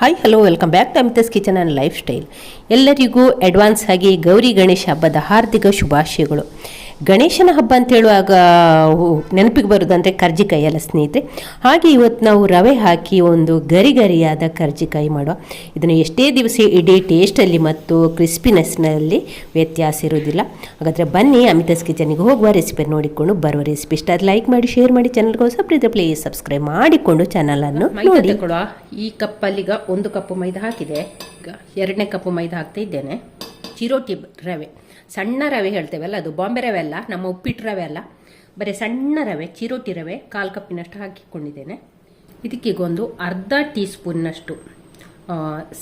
Hi hello welcome back to Amitha's kitchen and life style ಎಲ್ಲರಿಗೂ advance ಆಗಿ ಗೌರಿ ಗಣೇಶ ಹಬ್ಬದ ಹಾರ್ದಿಕ ಶುಭಾಶಯಗಳು. ಗಣೇಶನ ಹಬ್ಬ ಅಂತ ಹೇಳುವಾಗ ನೆನಪಿಗೆ ಬರೋದಂದರೆ ಕರ್ಜಿಕಾಯಿ ಅಲ್ಲ ಸ್ನೇಹಿತರೆ. ಹಾಗೆ ಇವತ್ತು ನಾವು ರವೆ ಹಾಕಿ ಒಂದು ಗರಿ ಗರಿಯಾದ ಕರ್ಜಿಕಾಯಿ ಮಾಡುವ. ಇದನ್ನು ಎಷ್ಟೇ ದಿವಸ ಇಡೀ ಟೇಸ್ಟಲ್ಲಿ ಮತ್ತು ಕ್ರಿಸ್ಪಿನೆಸ್ನಲ್ಲಿ ವ್ಯತ್ಯಾಸ ಇರೋದಿಲ್ಲ ಹಾಗಾದರೆ ಬನ್ನಿ ಅಮಿತಸ್ ಕಿಚನಿಗೆ ಹೋಗುವ ರೆಸಿಪಿ ನೋಡಿಕೊಂಡು ಬರುವ ರೆಸಿಪಿ ಇಷ್ಟ ಲೈಕ್ ಮಾಡಿ ಶೇರ್ ಮಾಡಿ ಚಾನಲ್ಗೆ ಹೊಸ ಪ್ರೀತಿ ಪ್ಲೀಸ್ ಸಬ್ಸ್ಕ್ರೈಬ್ ಮಾಡಿಕೊಂಡು ಚಾನಲನ್ನು ನೋಡಿ. ಈ ಕಪ್ಪಲ್ಲಿಗ ಒಂದು ಕಪ್ಪು ಮೈದಾ ಹಾಕಿದೆ. ಈಗ ಎರಡನೇ ಕಪ್ಪು ಮೈದಾ ಹಾಕ್ತಾ ಇದ್ದೇನೆ. ಚಿರೋಟಿ ರವೆ. ಸಣ್ಣ ರವೆ ಹೇಳ್ತೇವಲ್ಲ ಅದು? ಬಾಂಬೆ ರವೆ ಅಲ್ಲ, ನಮ್ಮ ಉಪ್ಪಿಟ್ಟು ರವೆ ಅಲ್ಲ. ಬರೀ ಸಣ್ಣ ರವೆ ಚಿರೋಟಿ ರವೆ, ಕಾಲು ಕಪ್ಪಿನಷ್ಟು ಹಾಕಿಕೊಂಡಿದ್ದೇನೆ. ಇದಕ್ಕೀಗ ಒಂದು ಅರ್ಧ ಟೀ ಸ್ಪೂನ್ನಷ್ಟು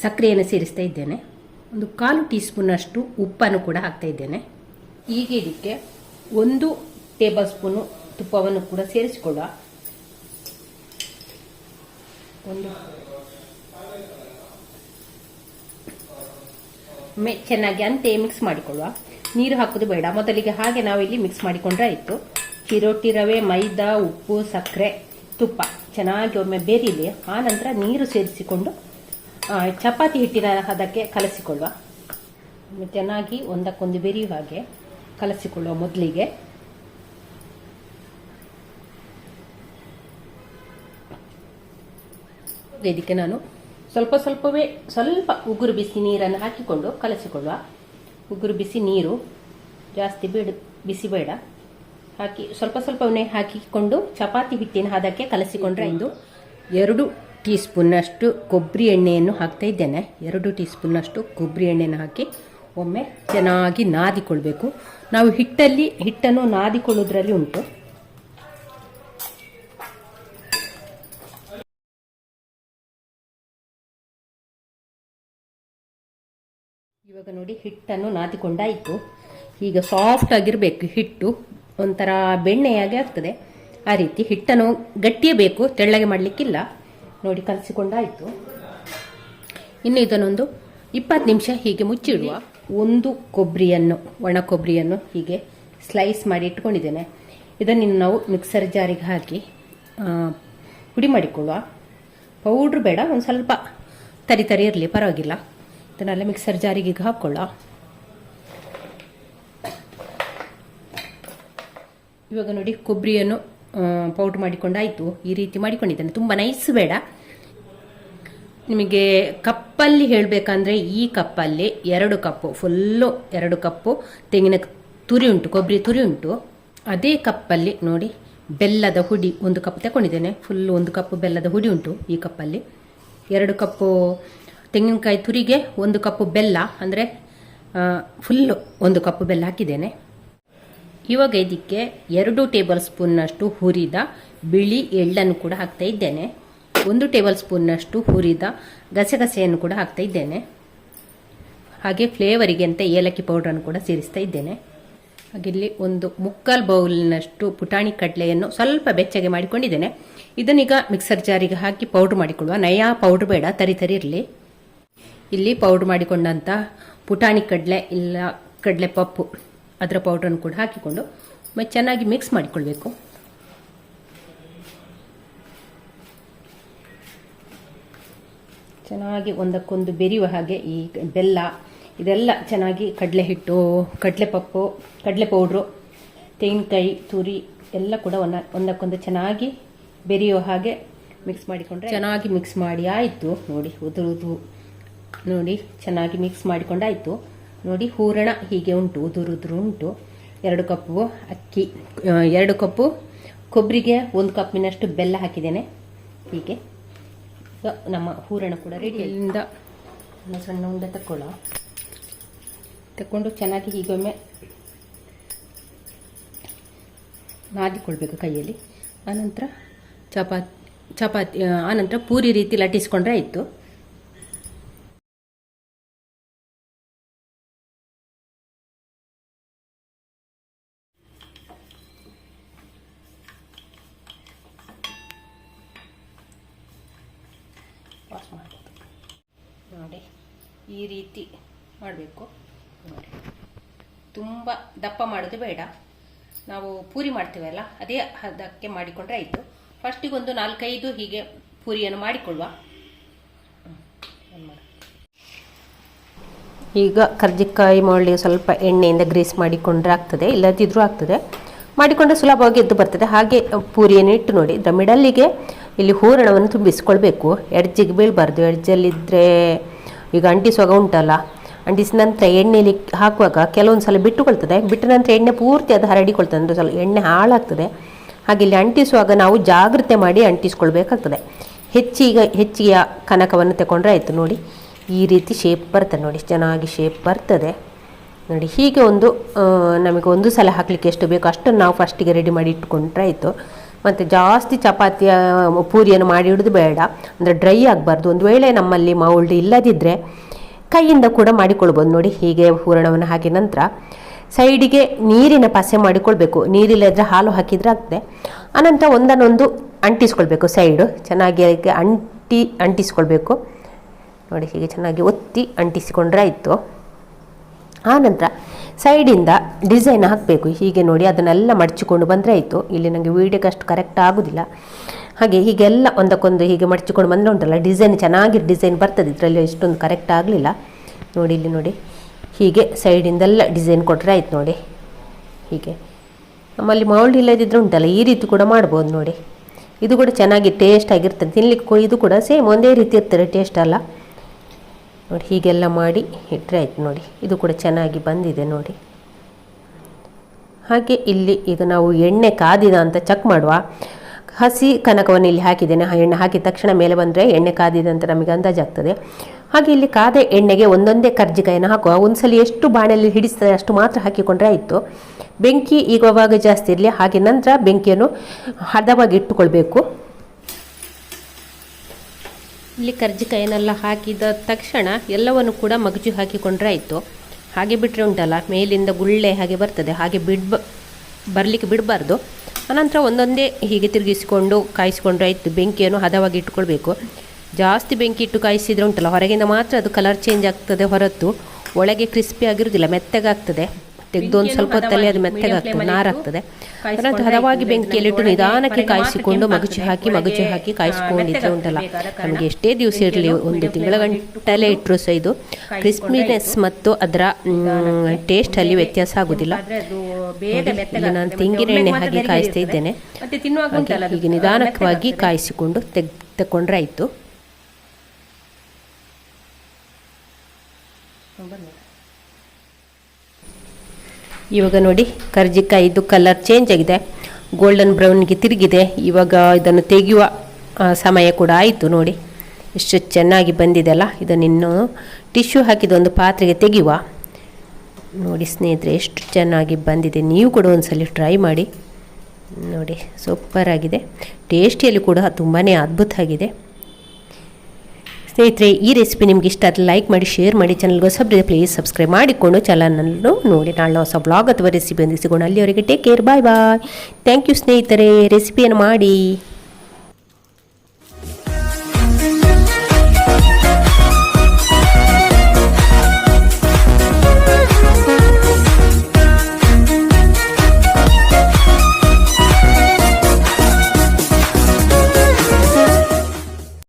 ಸಕ್ಕರೆಯನ್ನು ಸೇರಿಸ್ತಾ ಇದ್ದೇನೆ. ಒಂದು ಕಾಲು ಟೀ ಸ್ಪೂನ್ನಷ್ಟು ಉಪ್ಪನ್ನು ಕೂಡ ಹಾಕ್ತಾ ಇದ್ದೇನೆ. ಈಗ ಇದಕ್ಕೆ ಒಂದು ಟೇಬಲ್ ಸ್ಪೂನು ತುಪ್ಪವನ್ನು ಕೂಡ ಸೇರಿಸಿಕೊಳ್ಳುವ ಒಂದು ಚೆನ್ನಾಗಿ ಅಂತೆ ಮಿಕ್ಸ್ ಮಾಡಿಕೊಳ್ಳುವ. ನೀರು ಹಾಕೋದು ಬೇಡ. ಮೊದಲಿಗೆ ಹಾಗೆ ನಾವಿಲ್ಲಿ ಮಿಕ್ಸ್ ಮಾಡಿಕೊಂಡ್ರೆ ಆಯಿತು. ಚಿರೋಟಿ ರವೆ, ಮೈದಾ, ಉಪ್ಪು, ಸಕ್ಕರೆ, ತುಪ್ಪ. ಚೆನ್ನಾಗಿ ಒಮ್ಮೆ ಬೆರೀಲಿ ಆ ನಂತರ ನೀರು ಸೇರಿಸಿಕೊಂಡು ಚಪಾತಿ ಹಿಟ್ಟಿನ ಅದಕ್ಕೆ ಕಲಸಿಕೊಳ್ಳುವ. ಚೆನ್ನಾಗಿ ಒಂದಕ್ಕೊಂದು ಬೆರೆಯುವ ಹಾಗೆ ಕಲಸಿಕೊಳ್ಳುವ ಮೊದಲಿಗೆ. ಇದಕ್ಕೆ ನಾನು ಸ್ವಲ್ಪ ಸ್ವಲ್ಪವೇ ಸ್ವಲ್ಪ ಉಗುರು ಬಿಸಿ ನೀರನ್ನು ಹಾಕಿಕೊಂಡು ಕಲಸಿಕೊಳ್ಳುವ. ಉಗುರು ಬಿಸಿ ನೀರು ಜಾಸ್ತಿ ಬೇಡ, ಬಿಸಿ ಬೇಡ. ಹಾಕಿ ಸ್ವಲ್ಪ ಸ್ವಲ್ಪವನ್ನೇ ಹಾಕಿಕೊಂಡು ಚಪಾತಿ ಹಿಟ್ಟಿನ ಅದಕ್ಕೆ ಕಲಸಿಕೊಂಡ್ರೆ ಇದು. ಎರಡು ಟೀ ಸ್ಪೂನ್ನಷ್ಟು ಕೊಬ್ಬರಿ ಎಣ್ಣೆಯನ್ನು ಹಾಕ್ತಾ ಇದ್ದೇನೆ. ಎರಡು ಟೀ ಸ್ಪೂನ್ನಷ್ಟು ಕೊಬ್ಬರಿ ಎಣ್ಣೆಯನ್ನು ಹಾಕಿ ಒಮ್ಮೆ ಚೆನ್ನಾಗಿ ನಾದಿಕೊಳ್ಬೇಕು. ನಾವು ಹಿಟ್ಟಲ್ಲಿ, ಹಿಟ್ಟನ್ನು ನಾದಿಕೊಳ್ಳೋದ್ರಲ್ಲಿ ಉಂಟು. ಇವಾಗ ನೋಡಿ ಹಿಟ್ಟನ್ನು ನಾದಿಕೊಂಡಾಯಿತು. ಈಗ ಸಾಫ್ಟ್ ಆಗಿರಬೇಕು ಹಿಟ್ಟು. ಒಂಥರ ಬೆಣ್ಣೆಯಾಗಿ ಆಗ್ತದೆ. ಆ ರೀತಿ ಹಿಟ್ಟನ್ನು ಗಟ್ಟಿಯೇ ಬೇಕು, ತೆಳ್ಳಗೆ ಮಾಡಲಿಕ್ಕಿಲ್ಲ. ನೋಡಿ ಕಲಸಿಕೊಂಡಾಯಿತು. ಇನ್ನು ಇದನ್ನೊಂದು ಇಪ್ಪತ್ತು ನಿಮಿಷ ಹೀಗೆ ಮುಚ್ಚಿಡುವ ಒಂದು ಕೊಬ್ಬರಿಯನ್ನು, ಒಣ ಕೊಬ್ಬರಿಯನ್ನು ಹೀಗೆ ಸ್ಲೈಸ್ ಮಾಡಿ ಇಟ್ಕೊಂಡಿದ್ದೇನೆ. ಇದನ್ನು ನಾವು ಮಿಕ್ಸರ್ ಜಾರಿಗೆ ಹಾಕಿ ಪುಡಿ ಮಾಡಿಕೊಳ್ಳುವ. ಪೌಡ್ರ್ ಬೇಡ, ಒಂದು ಸ್ವಲ್ಪ ತರಿ ತರಿ ಇರಲಿ, ಪರವಾಗಿಲ್ಲ. ಇದನ್ನೆಲ್ಲ ಮಿಕ್ಸರ್ ಜಾರಿಗೆ ಈಗ ಹಾಕ್ಕೊಳ್ಳ ಇವಾಗ ನೋಡಿ ಕೊಬ್ಬರಿಯನ್ನು ಪೌಡ್ರ್ ಮಾಡಿಕೊಂಡಾಯಿತು ಈ ರೀತಿ ಮಾಡಿಕೊಂಡಿದ್ದೇನೆ. ತುಂಬ ನೈಸ್ ಬೇಡ. ನಿಮಗೆ ಕಪ್ಪಲ್ಲಿ ಹೇಳಬೇಕಂದ್ರೆ ಈ ಕಪ್ಪಲ್ಲಿ ಎರಡು ಕಪ್ಪು ಫುಲ್ಲು ಎರಡು ಕಪ್ಪು ತೆಂಗಿನ ತುರಿ ಉಂಟು, ಕೊಬ್ಬರಿ ತುರಿ ಉಂಟು. ಅದೇ ಕಪ್ಪಲ್ಲಿ ನೋಡಿ ಬೆಲ್ಲದ ಹುಡಿ ಒಂದು ಕಪ್ ತಗೊಂಡಿದ್ದೇನೆ ಫುಲ್ಲು ಒಂದು ಕಪ್ಪು ಬೆಲ್ಲದ ಹುಡಿ ಉಂಟು ಈ ಕಪ್ಪಲ್ಲಿ. ಎರಡು ಕಪ್ಪು ತೆಂಗಿನಕಾಯಿ ತುರಿಗೆ ಒಂದು ಕಪ್ಪು ಬೆಲ್ಲ, ಅಂದರೆ ಫುಲ್ಲು ಒಂದು ಕಪ್ಪು ಬೆಲ್ಲ ಹಾಕಿದ್ದೇನೆ. ಇವಾಗ ಇದಕ್ಕೆ ಎರಡು ಟೇಬಲ್ ಸ್ಪೂನ್ನಷ್ಟು ಹುರಿದ ಬಿಳಿ ಎಳ್ಳನ್ನು ಕೂಡ ಹಾಕ್ತಾ ಇದ್ದೇನೆ. ಒಂದು ಟೇಬಲ್ ಸ್ಪೂನ್ನಷ್ಟು ಹುರಿದ ಗಸೆಗಸೆಯನ್ನು ಕೂಡ ಹಾಕ್ತಾ ಇದ್ದೇನೆ. ಹಾಗೆ ಫ್ಲೇವರಿಗೆ ಅಂತ ಏಲಕ್ಕಿ ಪೌಡ್ರನ್ನು ಕೂಡ ಸೇರಿಸ್ತಾ ಇದ್ದೇನೆ. ಹಾಗೆ ಇಲ್ಲಿ ಒಂದು ಮುಕ್ಕಾಲು ಬೌಲ್ನಷ್ಟು ಪುಟಾಣಿ ಕಡಲೆಯನ್ನು ಸ್ವಲ್ಪ ಬೆಚ್ಚಗೆ ಮಾಡಿಕೊಂಡಿದ್ದೇನೆ. ಇದನ್ನೀಗ ಮಿಕ್ಸರ್ ಜಾರಿಗೆ ಹಾಕಿ ಪೌಡ್ರ್ ಮಾಡಿಕೊಳ್ಳುವ. ನಯಾ ಪೌಡ್ರ್ ಬೇಡ, ತರಿ ತರಿ ಇರಲಿ. ಇಲ್ಲಿ ಪೌಡ್ರ್ ಮಾಡಿಕೊಂಡಂಥ ಪುಟಾಣಿ ಕಡಲೆ ಇಲ್ಲ ಕಡಲೆ ಪಪ್ಪು ಅದರ ಪೌಡ್ರನ್ನು ಕೂಡ ಹಾಕಿಕೊಂಡು ಚೆನ್ನಾಗಿ ಮಿಕ್ಸ್ ಮಾಡಿಕೊಳ್ಬೇಕು. ಚೆನ್ನಾಗಿ ಒಂದಕ್ಕೊಂದು ಬೆರೆಯುವ ಹಾಗೆ ಈ ಬೆಲ್ಲ, ಇದೆಲ್ಲ ಚೆನ್ನಾಗಿ ಕಡಲೆ ಹಿಟ್ಟು, ಕಡಲೆ ಪಪ್ಪು, ಕಡಲೆ ಪೌಡ್ರು ತೆಂಗಿನಕಾಯಿ, ತುರಿ ಎಲ್ಲ ಕೂಡ ಒಂದ ಒಂದಕ್ಕೊಂದು ಚೆನ್ನಾಗಿ ಬೆರೆಯುವ ಹಾಗೆ ಮಿಕ್ಸ್ ಮಾಡಿಕೊಂಡ್ರೆ ಚೆನ್ನಾಗಿ ಮಿಕ್ಸ್ ಮಾಡಿ ಆಯಿತು. ನೋಡಿ, ಉದುರುದು. ನೋಡಿ ಚೆನ್ನಾಗಿ ಮಿಕ್ಸ್ ಮಾಡಿಕೊಂಡಾಯಿತು. ನೋಡಿ ಹೂರಣ ಹೀಗೆ ಉಂಟು ಉದುರುದ್ರು ಉದುರು ಉಂಟು. ಎರಡು ಕಪ್ಪು ಅಕ್ಕಿ ಎರಡು ಕಪ್ಪು ಕೊಬ್ಬರಿಗೆ ಒಂದು ಕಪ್ಪಿನಷ್ಟು ಬೆಲ್ಲ ಹಾಕಿದ್ದೇನೆ. ಹೀಗೆ. ನಮ್ಮ ಹೂರಣ ಕೂಡ ರೆಡಿ ಇಲ್ಲಿಂದ ಸಣ್ಣ ಸಣ್ಣ ಉಂಡೆ ತಕ್ಕೊಳ್ಳೋ. ತಕ್ಕೊಂಡು ಚೆನ್ನಾಗಿ ಹೀಗೊಮ್ಮೆ ನಾದಿಕೊಳ್ಬೇಕು ಕೈಯಲ್ಲಿ. ಆನಂತರ ಚಪಾತಿ ಚಪಾತಿ ಆನಂತರ ಪೂರಿ ರೀತಿ ಲಟ್ಟಿಸ್ಕೊಂಡ್ರೆ ಆಯಿತು. ನೋಡಿ, ಈ ರೀತಿ ಮಾಡಬೇಕು. ನೋಡಿ. ತುಂಬ ದಪ್ಪ ಮಾಡೋದು ಬೇಡ. ನಾವು ಪೂರಿ ಮಾಡ್ತೀವಲ್ಲ ಅದೇ ಹದಕ್ಕೆ ಮಾಡಿಕೊಂಡ್ರೆ ಆಯಿತು. ಫಸ್ಟಿಗೊಂದು ನಾಲ್ಕೈದು ಹೀಗೆ ಪೂರಿಯನ್ನು ಮಾಡಿಕೊಳ್ಳುವ. ಈಗ ಕರ್ಜಿಕಾಯಿ ಮಾಡಲಿಕ್ಕೆ ಸ್ವಲ್ಪ ಎಣ್ಣೆಯಿಂದ ಗ್ರೀಸ್ ಮಾಡಿಕೊಂಡ್ರೆ ಆಗ್ತದೆ ಇಲ್ಲದಿದ್ರೂ ಆಗ್ತದೆ. ಮಾಡಿಕೊಂಡ್ರೆ ಸುಲಭವಾಗಿ ಎದ್ದು ಬರ್ತದೆ. ಹಾಗೆ ಪೂರಿಯನ್ನು ಇಟ್ಟು ನೋಡಿ, ಇದರ ಮಿಡಲ್ಲಿಗೆ ಇಲ್ಲಿ ಹೂರಣವನ್ನು ತುಂಬಿಸ್ಕೊಳ್ಬೇಕು. ಎಡ್ಜಿಗೆ ಬೀಳಬಾರ್ದು. ಎಡ್ಜಲ್ಲಿದ್ದರೆ ಈಗ ಅಂಟಿಸುವಾಗ ಉಂಟಲ್ಲ, ಅಂಟಿಸಿದ ನಂತರ ಎಣ್ಣೆಯಲ್ಲಿ ಹಾಕುವಾಗ ಕೆಲವೊಂದು ಸಲ ಬಿಟ್ಟುಕೊಳ್ತದೆ. ಬಿಟ್ಟ ನಂತರ ಎಣ್ಣೆ ಪೂರ್ತಿ ಅದು ಹರಡಿಕೊಳ್ತದೆ. ಅಂದರೆ ಸ್ವಲ್ಪ ಎಣ್ಣೆ ಹಾಳಾಗ್ತದೆ. ಹಾಗೆ ಇಲ್ಲಿ ಅಂಟಿಸುವಾಗ ನಾವು ಜಾಗ್ರತೆ ಮಾಡಿ ಅಂಟಿಸ್ಕೊಳ್ಬೇಕಾಗ್ತದೆ. ಹೆಚ್ಚಿಗೆ ಹೆಚ್ಚಿಗೆ ಕನಕವನ್ನು ತಗೊಂಡ್ರೆ ಆಯಿತು ನೋಡಿ. ಈ ರೀತಿ ಶೇಪ್ ಬರ್ತದೆ ನೋಡಿ. ಚೆನ್ನಾಗಿ ಶೇಪ್ ಬರ್ತದೆ. ನೋಡಿ, ಹೀಗೆ ಒಂದು ನಮಗೆ ಒಂದು ಸಲ ಹಾಕಲಿಕ್ಕೆ ಎಷ್ಟು ಬೇಕೋ ಅಷ್ಟನ್ನು ನಾವು ಫಸ್ಟಿಗೆ ರೆಡಿ ಮಾಡಿ ಇಟ್ಕೊಂಡ್ರೆ ಆಯಿತು. ಮತ್ತು ಜಾಸ್ತಿ ಚಪಾತಿಯ ಪೂರಿಯನ್ನು ಮಾಡಿ ಇಡೋದು ಬೇಡ. ಅಂದರೆ ಡ್ರೈ ಆಗಬಾರ್ದು. ಒಂದು ವೇಳೆ ನಮ್ಮಲ್ಲಿ ಮೌಲ್ಡ್ ಇಲ್ಲದಿದ್ದರೆ ಕೈಯಿಂದ ಕೂಡ ಮಾಡಿಕೊಳ್ಬೋದು. ನೋಡಿ, ಹೀಗೆ ಹೂರಣವನ್ನು ಹಾಕಿದ ನಂತರ ಸೈಡಿಗೆ ನೀರಿನ ಪಸೆ ಮಾಡಿಕೊಳ್ಬೇಕು. ನೀರಿಲ್ಲದ್ರೆ ಹಾಲು ಹಾಕಿದರೆ ಆಗ್ತದೆ. ಅನಂತರ ಒಂದನ್ನೊಂದು ಅಂಟಿಸ್ಕೊಳ್ಬೇಕು ಸೈಡು ಚೆನ್ನಾಗಿ ಅಂಟಿ, ಅಂಟಿಸ್ಕೊಳ್ಬೇಕು. ನೋಡಿ, ಹೀಗೆ ಚೆನ್ನಾಗಿ ಒತ್ತಿ ಅಂಟಿಸಿಕೊಂಡ್ರೆ ಆಯಿತು. ಆನಂತರ ಸೈಡಿಂದ ಡಿಸೈನ್ ಹಾಕಬೇಕು. ಹೀಗೆ ನೋಡಿ ಅದನ್ನೆಲ್ಲ ಮಡಚಿಕೊಂಡು ಬಂದರೆ ಆಯಿತು. ಇಲ್ಲಿ ನನಗೆ ವೀಡಿಯೋಗೆ ಅಷ್ಟು ಕರೆಕ್ಟ್ ಆಗೋದಿಲ್ಲ. ಹಾಗೆ ಹೀಗೆಲ್ಲ ಒಂದಕ್ಕೊಂದು ಹೀಗೆ ಮಡಚಿಕೊಂಡು ಬಂದರೆ ಉಂಟಲ್ಲ, ಡಿಸೈನ್ ಚೆನ್ನಾಗಿ ಡಿಸೈನ್ ಬರ್ತದೆ. ಇದರಲ್ಲಿ ಇಷ್ಟೊಂದು ಕರೆಕ್ಟ್ ಆಗಲಿಲ್ಲ. ನೋಡಿ, ಇಲ್ಲಿ ನೋಡಿ. ಹೀಗೆ ಸೈಡಿಂದೆಲ್ಲ ಡಿಸೈನ್ ಕೊಟ್ಟರೆ ಆಯ್ತು ನೋಡಿ. ಹೀಗೆ. ನಮ್ಮಲ್ಲಿ ಮೌಲ್ಡ್ ಇಲ್ಲದಿದ್ದರೆ ಉಂಟಲ್ಲ, ಈ ರೀತಿ ಕೂಡ ಮಾಡ್ಬೋದು ನೋಡಿ. ಇದು ಕೂಡ ಚೆನ್ನಾಗಿ ಟೇಸ್ಟ್ ಆಗಿರ್ತದೆ. ತಿನ್ಲಿಕ್ಕೆ ಇದು ಕೂಡ ಸೇಮ್ ಒಂದೇ ರೀತಿ ಇರ್ತದೆ ಟೇಸ್ಟ್ ಅಲ್ಲ. ನೋಡಿ, ಹೀಗೆಲ್ಲ ಮಾಡಿ ಇಟ್ಟರೆ ಆಯ್ತು ನೋಡಿ. ಇದು ಕೂಡ ಚೆನ್ನಾಗಿ ಬಂದಿದೆ ನೋಡಿ. ಹಾಗೆ ಇಲ್ಲಿ ಈಗ ನಾವು ಎಣ್ಣೆ ಕಾದಿದ ಅಂತ ಚೆಕ್ ಮಾಡುವ. ಹಸಿ ಕನಕವನ್ನು ಇಲ್ಲಿ ಹಾಕಿದ್ದೇನೆ. ಎಣ್ಣೆ ಹಾಕಿದ ತಕ್ಷಣ ಮೇಲೆ ಬಂದರೆ ಎಣ್ಣೆ ಕಾದಿದೆ ಅಂತ ನಮಗೆ ಅಂದಾಜಾಗ್ತದೆ ಹಾಗೆ ಇಲ್ಲಿ ಕಾದ ಎಣ್ಣೆಗೆ ಒಂದೊಂದೇ ಕರ್ಜಿಕಾಯನ್ನು ಹಾಕುವ. ಒಂದ್ಸಲ ಎಷ್ಟು ಬಾಣಲ್ಲಿ ಹಿಡಿಸ್ತದೆ ಅಷ್ಟು ಮಾತ್ರ ಹಾಕಿಕೊಂಡ್ರೆ ಆಯಿತು. ಬೆಂಕಿ ಈಗವಾಗ ಜಾಸ್ತಿ ಇರಲಿ. ಹಾಗೆ ನಂತರ ಬೆಂಕಿಯನ್ನು ಹದವಾಗಿ ಇಟ್ಟುಕೊಳ್ಬೇಕು. ಇಲ್ಲಿ ಕರ್ಜಿಕಾಯನ್ನೆಲ್ಲ ಹಾಕಿದ ತಕ್ಷಣ ಎಲ್ಲವನ್ನು ಕೂಡ ಮಗಜು ಹಾಕಿಕೊಂಡ್ರೆ ಆಯಿತು ಹಾಗೆ ಬಿಟ್ಟರೆ ಉಂಟಲ್ಲ, ಮೇಲಿಂದ ಗುಳ್ಳೆ ಹಾಗೆ ಬರ್ತದೆ, ಹಾಗೆ ಬಿಡ್ಬ, ಬರಲಿಕ್ಕೆ ಬಿಡಬಾರ್ದು. ಆನಂತರ ಒಂದೊಂದೇ ಹೀಗೆ ತಿರುಗಿಸಿಕೊಂಡು ಕಾಯಿಸಿಕೊಂಡ್ರೆ ಆಯಿತು ಬೆಂಕಿಯನ್ನು ಹದವಾಗಿ ಇಟ್ಕೊಳ್ಬೇಕು ಜಾಸ್ತಿ ಬೆಂಕಿ ಇಟ್ಟು ಕಾಯಿಸಿದ್ರೆ ಉಂಟಲ್ಲ, ಹೊರಗಿಂದ ಮಾತ್ರ ಅದು ಕಲರ್ ಚೇಂಜ್ ಆಗ್ತದೆ ಹೊರತು, ಒಳಗೆ ಕ್ರಿಸ್ಪಿ ಆಗಿರುವುದಿಲ್ಲ, ಮೆತ್ತಗಾಗ್ತದೆ. ತೆಗೆದು ಒಂದು ಸ್ವಲ್ಪ ಹೊತ್ತಲ್ಲಿ ಅದು ಮೆತ್ತಗಾಗ್ತದೆ ನಾರಾಗ್ತದೆ ಹದವಾಗಿ ಬೆಂಕಿಯಲ್ಲಿ ಇಟ್ಟು ನಿಧಾನಕ್ಕೆ ಕಾಯಿಸಿಕೊಂಡು ಮಗುಚಿ ಹಾಕಿ ಮಗುಚಿ ಹಾಕಿ ಕಾಯಿಸಿಕೊಂಡಿದ್ರೆ ಉಂಟಲ್ಲ. ನಮಗೆ ಎಷ್ಟೇ ದಿವಸ ಇರಲಿ ಒಂದು ತಿಂಗಳ ಗಂಟಲೆ ಇಟ್ಟರು ಸಹ ಇದು ಕ್ರಿಸ್ಪಿನೆಸ್ ಮತ್ತು ಅದರ ಟೇಸ್ಟಲ್ಲಿ ವ್ಯತ್ಯಾಸ ಆಗೋದಿಲ್ಲ. ಇಲ್ಲಿ ನಾನು. ತೆಂಗಿನ ಎಣ್ಣೆ ಹಾಕಿ ಕಾಯಿಸ್ತಾ ಇದ್ದೇನೆ ಹಾಗೆ ಹೀಗೆ ನಿಧಾನಕವಾಗಿ ಕಾಯಿಸಿಕೊಂಡು ತೆಗ್ ತಕೊಂಡ್ರೆ ಆಯಿತು. ಇವಾಗ ನೋಡಿ ಕರ್ಜಿಕಾಯಿದು ಕಲರ್ ಚೇಂಜ್ ಆಗಿದೆ. ಗೋಲ್ಡನ್ ಬ್ರೌನ್ಗೆ ತಿರುಗಿದೆ. ಇವಾಗ ಇದನ್ನು ತೆಗೆಯುವ ಸಮಯ ಕೂಡ ಆಯಿತು ನೋಡಿ. ಎಷ್ಟು ಚೆನ್ನಾಗಿ ಬಂದಿದೆ ಅಲ್ಲ? ಇದನ್ನಿನ್ನು ಟಿಶ್ಯೂ ಹಾಕಿದ ಒಂದು ಪಾತ್ರೆಗೆ ತೆಗೆಯುವ. ನೋಡಿ ಸ್ನೇಹಿತರೆ, ಎಷ್ಟು ಚೆನ್ನಾಗಿ ಬಂದಿದೆ. ನೀವು ಕೂಡ ಒಂದ್ಸಲ ಟ್ರೈ ಮಾಡಿ. ನೋಡಿ ಸೂಪರ್ ಆಗಿದೆ. ಟೇಸ್ಟಿಯಲ್ಲಿ ಕೂಡ ತುಂಬಾ ಅದ್ಭುತ ಆಗಿದೆ. ಸ್ನೇಹಿತರೆ, ಈ ರೆಸಿಪಿ ನಿಮ್ಗೆ ಇಷ್ಟ ಆದರೆ ಲೈಕ್ ಮಾಡಿ ಶೇರ್ ಮಾಡಿ ಚಾನಲ್ಗೆ ಹೊಸಬ್ರಿಗೆ ಪ್ಲೀಸ್ ಸಬ್ಸ್ಕ್ರೈಬ್ ಮಾಡಿಕೊಂಡು ಚಾನಲ್ನಲ್ಲೂ ನೋಡಿ. ನಾಳೆ ಹೊಸ ಬ್ಲಾಗ್ ಅಥವಾ ರೆಸಿಪಿ ಸಿಗೋಣ. ಅಲ್ಲಿವರೆಗೆ take care bye bye thank you ಸ್ನೇಹಿತರೆ ರೆಸಿಪಿಯನ್ನು ಮಾಡಿ.